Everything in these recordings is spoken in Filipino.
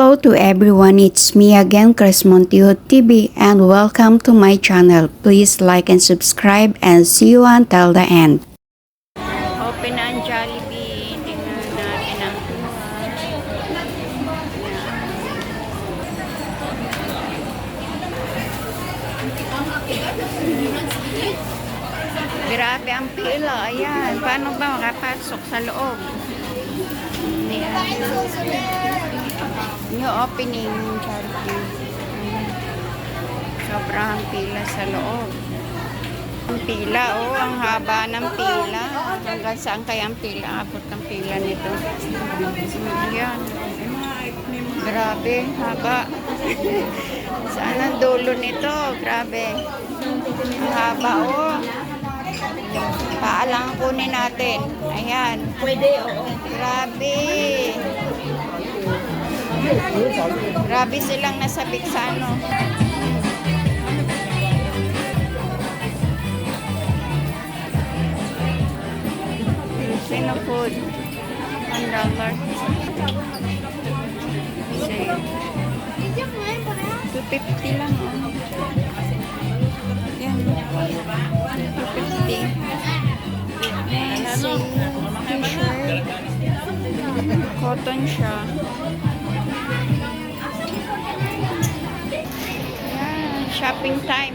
Hello to everyone, it's me again, Chris Montijo TV, and welcome to my channel. Please like and subscribe and see you until the end. Open ang Jollibee. Tingnan natin ang Grabe ang pila. Ayan. Paano ba makapasok sa loob? Ayan. New opening Jollibee. Sobrang pila sa loob. Ang pila, oh, ang haba ng pila. Hanggang saan kaya ang pila? Abot ng pila nito. Ayan. Grabe, haba. saan ang dulo nito? Grabe. Ang haba, oh. Paalang kunin natin. Ayan. Pwede, oo. Grabe. Grabe silang nasabik sa ano. Filipino food. One dollar. Sale. 250 lang. Oh. Yan. 250. Sale. T-shirt. Cotton siya. Shopping time.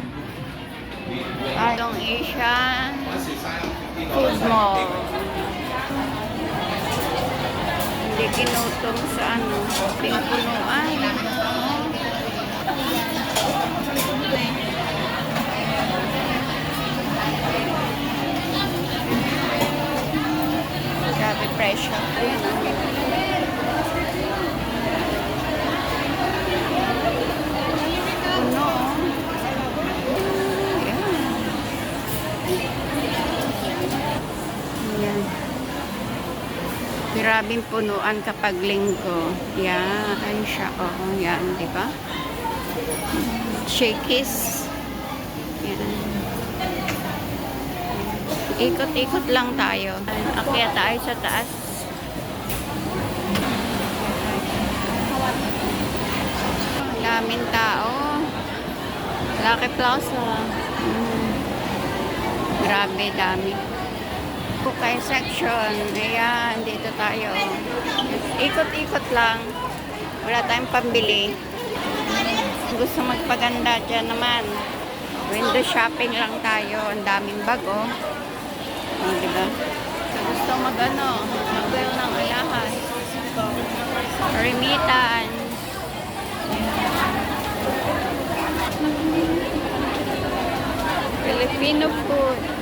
Along Asia Food Mall. Hindi kinutong sa ano, pingpunuan. Grabe Ayan. Grabing punuan kapag linggo. Yan. Siya. Oo, yan. Di ba? Shakey's. Yan. Ikot-ikot lang tayo. Akyat tayo sa taas. Daming tao. Lucky Plaza. Mm. Grabe, dami. Kukay section. Ayan, dito tayo. Ikot-ikot lang. Wala tayong pambili. Gusto magpaganda dyan naman. Window shopping lang tayo. Ang daming bag, oh. Diba? Gusto mag ano, mag-well ng alahas. Remitan. Filipino food.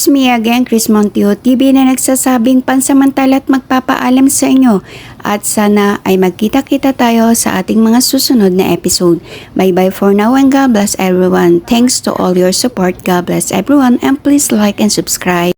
It's me again, Chris Monteo TV na nagsasabing pansamantala at magpapaalam sa inyo at sana ay magkita-kita tayo sa ating mga susunod na episode. Bye-bye for now and God bless everyone. Thanks to all your support. God bless everyone and please like and subscribe.